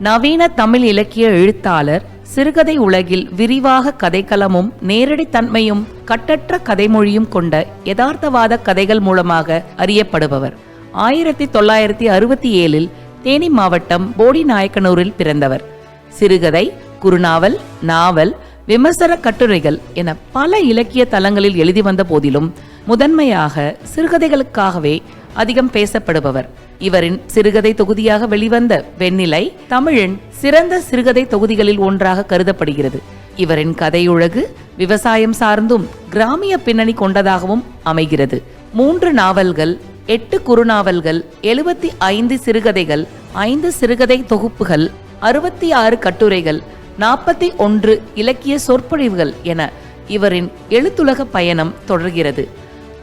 நவீன தமிழ் இலக்கிய எழுத்தாளர் சிறுகதை உலகில் விரிவாக கதைக்களமும் நேரடி தன்மையும் கட்டற்ற கதைமொழியும் கொண்ட யதார்த்தவாத கதைகள் மூலமாக அறியப்படுபவர். ஆயிரத்தி தொள்ளாயிரத்தி அறுபத்தி ஏழில் தேனி மாவட்டம் போடி நாயக்கனூரில் பிறந்தவர். சிறுகதை குறுநாவல் நாவல் விமர்சன கட்டுரைகள் என பல இலக்கிய தளங்களில் எழுதி வந்த போதிலும் முதன்மையாக சிறுகதைகளுக்காகவே அதிகம் பேசப்படுபவர். இவரின் சிறுகதை தொகுதியாக வெளிவந்த வெண்ணிலை தமிழின் சிறந்த சிறுகதை தொகுதிகளில் ஒன்றாக கருதப்படுகிறது. இவரின் கதையுலகு விவசாயம் சார்ந்தும் கிராமிய பின்னணி கொண்டதாகவும் அமைகிறது. மூன்று நாவல்கள் எட்டு குறுநாவல்கள் எழுபத்தி ஐந்து சிறுகதைகள் ஐந்து சிறுகதை தொகுப்புகள் அறுபத்தி ஆறு கட்டுரைகள் நாற்பத்தி ஒன்று இலக்கிய சொற்பொழிவுகள் என இவரின் எழுத்துலக பயணம் தொடர்கிறது.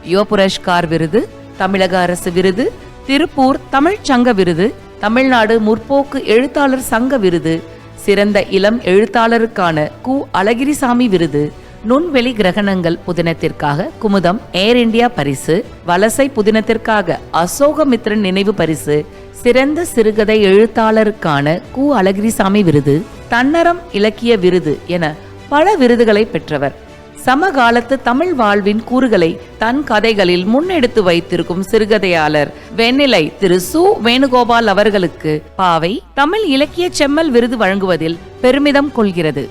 யோபுரஷ்கார் விருது தமிழக அரசு விருது திருப்பூர் தமிழ்ச்சங்க விருது தமிழ்நாடு முற்போக்கு எழுத்தாளர் சங்க விருது சிறந்த இளம் எழுத்தாளருக்கான கு. அழகிரிசாமி விருது நுண்வெளி கிரகணங்கள் புதினத்திற்காக குமுதம் ஏர் இந்தியா பரிசு வலசை புதினத்திற்காக அசோகமித்ரன் நினைவு பரிசு சிறந்த சிறுகதை எழுத்தாளருக்கான கு. அழகிரிசாமி விருது தன்னரம் இலக்கிய விருது என பல விருதுகளை பெற்றவர். சமகாலத்து தமிழ் வாழ்வின் கூறுகளை தன் கதைகளில் முன்னெடுத்து வைத்திருக்கும் சிறுகதையாளர் வெண்ணிலை திரு சு. வேணுகோபால் அவர்களுக்கு பாவை தமிழ் இலக்கிய செம்மல் விருது வழங்குவதில் பெருமிதம் கொள்கிறது.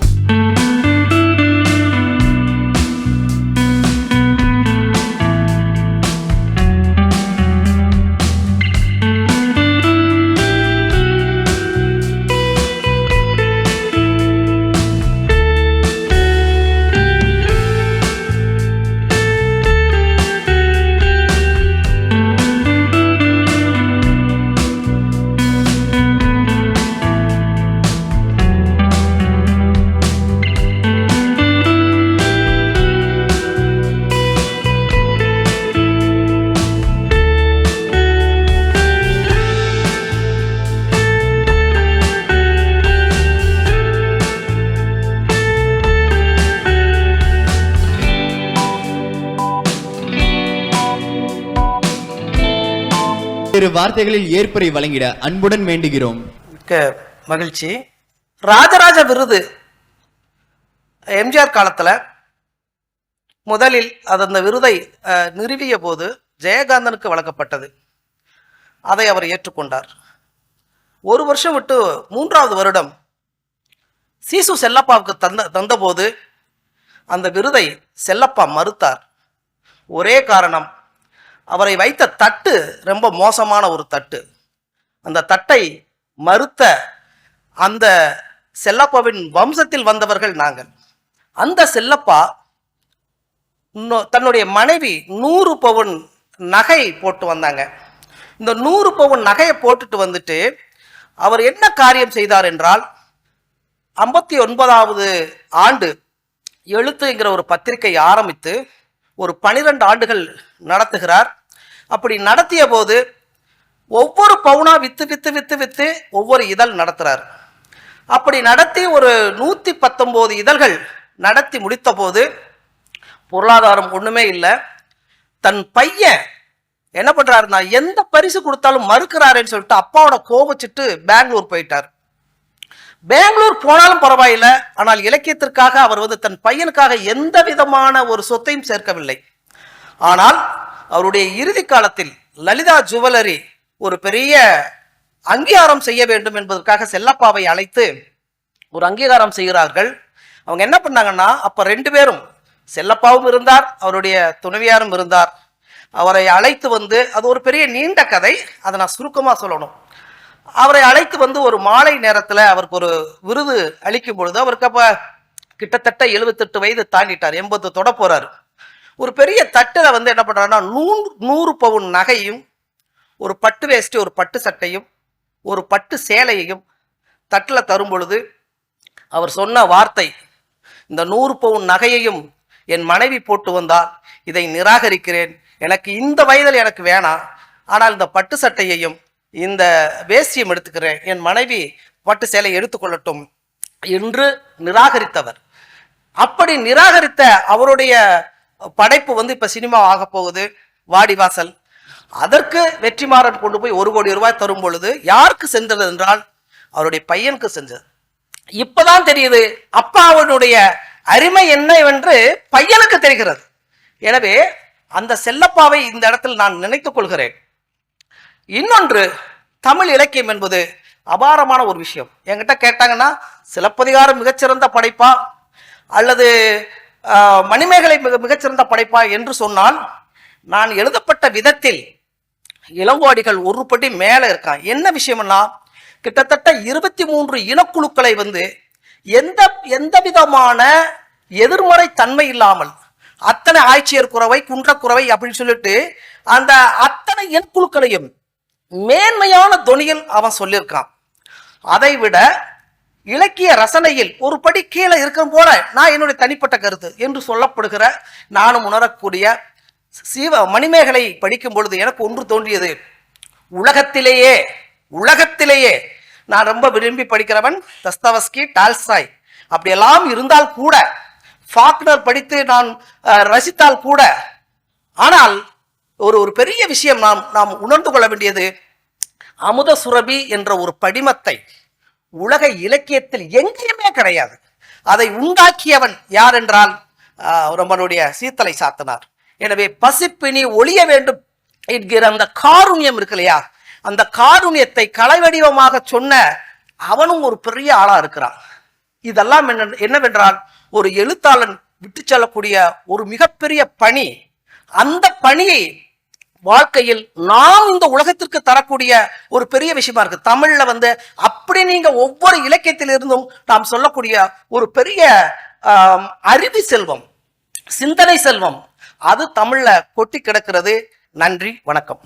இரு வார்த்தைகளில் ஏற்புரை வழங்கிட அன்புடன் வேண்டுகிறோம். மிக்க மகிழ்ச்சி. ராஜராஜ விருது. எம்ஜிஆர் காலத்தில் முதலில் அது அந்த விருதை நிறுவிய போது ஜெயகாந்தனுக்கு வழங்கப்பட்டது. அதை அவர் ஏற்றுக்கொண்டார். ஒரு வருஷம் விட்டு மூன்றாவது வருடம் சீசு செல்லப்பாவுக்கு தந்த தந்தபோது அந்த விருதை செல்லப்பா மறுத்தார். ஒரே காரணம் அவரை வைத்த தட்டு ரொம்ப மோசமான ஒரு தட்டு. அந்த தட்டை மறுத்த அந்த செல்லப்பாவின் வம்சத்தில் வந்தவர்கள் நாங்கள். அந்த செல்லப்பா தன்னுடைய மனைவி நூறு பவுன் நகை போட்டு வந்தாங்க. இந்த நூறு பவுன் நகையை போட்டுட்டு வந்துட்டு அவர் என்ன காரியம் செய்தார் என்றால் ஐம்பத்தி ஒன்பதாவது ஆண்டு எழுத்துங்கிற ஒரு பத்திரிகை ஆரம்பித்து ஒரு பனிரெண்டு ஆண்டுகள் நடத்துகிறார். அப்படி நடத்திய போது ஒவ்வொரு பவுனா வித்து வித்து வித்து வித்து ஒவ்வொரு இதழ் நடத்துகிறார் அப்படி நடத்தி ஒரு நூற்றி பத்தொம்போது இதழ்கள் நடத்தி முடித்த போது பொருளாதாரம் ஒன்றுமே இல்லை. தன் பையன் என்ன பண்ணுறாருன்னா எந்த பரிசு கொடுத்தாலும் மறுக்கிறாருன்னு சொல்லிட்டு அப்பாவோட கோவச்சிட்டு பெங்களூர் போயிட்டார். பெங்களூர் போனாலும் பரவாயில்லை. ஆனால் இலக்கியத்திற்காக அவர் வந்து தன் பையனுக்காக எந்த விதமான ஒரு சொத்தையும் சேர்க்கவில்லை. ஆனால் அவருடைய இறுதி காலத்தில் லலிதா ஜுவல்லரி ஒரு பெரிய அங்கீகாரம் செய்ய வேண்டும் என்பதற்காக செல்லப்பாவை அழைத்து ஒரு அங்கீகாரம் செய்கிறார்கள். அவங்க என்ன பண்ணாங்கன்னா அப்ப ரெண்டு பேரும் செல்லப்பாவும் இருந்தார் அவருடைய துணைவியாரும் இருந்தார். அவரை அழைத்து வந்து அது ஒரு பெரிய நீண்ட கதை. அதை நான் சுருக்கமாக சொல்லணும். அவரை அழைத்து வந்து ஒரு மாலை நேரத்துல அவருக்கு ஒரு விருது அளிக்கும் பொழுது அவருக்கு அப்ப கிட்டத்தட்ட எழுபத்தெட்டு வயது தாண்டிட்டார் எண்பது தொட போறாரு. ஒரு பெரிய தட்டுல வந்து என்ன பண்றாருன்னா நூறு நூறு பவுன் நகையும் ஒரு பட்டு வேஷ்டி ஒரு பட்டு சட்டையும் ஒரு பட்டு சேலையையும் தட்டில் தரும் பொழுது அவர் சொன்ன வார்த்தை இந்த நூறு பவுன் நகையையும் என் மனைவி போட்டு வந்தால் இதை நிராகரிக்கிறேன். எனக்கு இந்த வயதில் எனக்கு வேணாம். ஆனால் இந்த பட்டு சட்டையையும் இந்த வேசியம் எடுத்துக்கிறேன். என் மனைவி பட்டு சேலை எடுத்துக்கொள்ளட்டும் என்று நிராகரித்தவர். அப்படி நிராகரித்த அவருடைய படைப்பு வந்து இப்ப சினிமா ஆக போகுது. வாடிவாசல் அதற்கு வெற்றிமாறன் கொண்டு போய் ஒரு கோடி ரூபாய் தரும் பொழுது யாருக்கு சென்றது என்றால் அவருடைய பையனுக்கு செஞ்சது. இப்பதான் தெரியுது அப்பாவினுடைய அருமை என்னவென்று பையனுக்கு தெரிகிறது. எனவே அந்த செல்லப்பாவை இந்த இடத்தில் நான் நினைத்துக் கொள்கிறேன். இன்னொன்று தமிழ் இலக்கியம் என்பது அபாரமான ஒரு விஷயம். என்கிட்ட கேட்டாங்கன்னா சிலப்பதிகாரம் மிகச்சிறந்த படைப்பா? அல்லது மணிமேகலை மிக மிகச்சிறந்த படைப்பா என்று சொன்னால் நான் எழுதப்பட்ட விதத்தில் இளங்கோடிகள் ஒரு படி மேலே இருக்கான். என்ன விஷயம்னா கிட்டத்தட்ட இருபத்தி மூன்று இனக்குழுக்களை வந்து எந்த எந்த விதமான எதிர்மறை தன்மை இல்லாமல் அத்தனை ஆட்சியர் குறவை குன்றக்குறவை அப்படின்னு சொல்லிட்டு அந்த அத்தனை இனக்குழுக்களையும் மேன்மையான தொனியில் அவன் சொல்லியிருக்கான். அதை விட இலக்கிய ரசனையில் ஒரு படி கீழே இருக்கும் போல நான் என்னுடைய தனிப்பட்ட கருத்து என்று சொல்லப்படுகிற நானும் உணரக்கூடிய சீவ மணிமேகலை படிக்கும் பொழுது எனக்கு ஒன்று தோன்றியது. உலகத்திலேயே உலகத்திலேயே நான் ரொம்ப விரும்பி படிக்கிறவன் தஸ்தவஸ்கி டால்சாய். அப்படியெல்லாம் இருந்தால் கூட ஃபாக்னர் படித்து நான் ரசித்தால் கூட ஆனால் ஒரு ஒரு பெரிய விஷயம் நாம் நாம் உணர்ந்து கொள்ள வேண்டியது அமுத சுரபி என்ற ஒரு படிமத்தை உலக இலக்கியத்தில் எங்கேயுமே கிடையாது. அதை உண்டாக்கியவன் யார் என்றால் நம்மளுடைய சீத்தலை சாத்தனார். எனவே பசிப்பினி ஒளிய வேண்டும் என்கிற அந்த காருண்யம் இருக்கு இல்லையா? அந்த காருண்யத்தை கலை வடிவமாக சொன்ன அவனும் ஒரு பெரிய ஆளா இருக்கிறான். இதெல்லாம் என்ன என்னவென்றால் ஒரு எழுத்தாளன் விட்டு செல்லக்கூடிய ஒரு மிகப்பெரிய பணி. அந்த பணியை வாழ்க்கையில் நாம் இந்த உலகத்திற்கு தரக்கூடிய ஒரு பெரிய விஷயமா இருக்கு. தமிழ்ல வந்து அப்படி நீங்க ஒவ்வொரு இலக்கியத்திலிருந்தும் நாம் சொல்லக்கூடிய ஒரு பெரிய அறிவு செல்வம் சிந்தனை செல்வம் அது தமிழ்ல கொட்டி கிடக்கிறது. நன்றி வணக்கம்.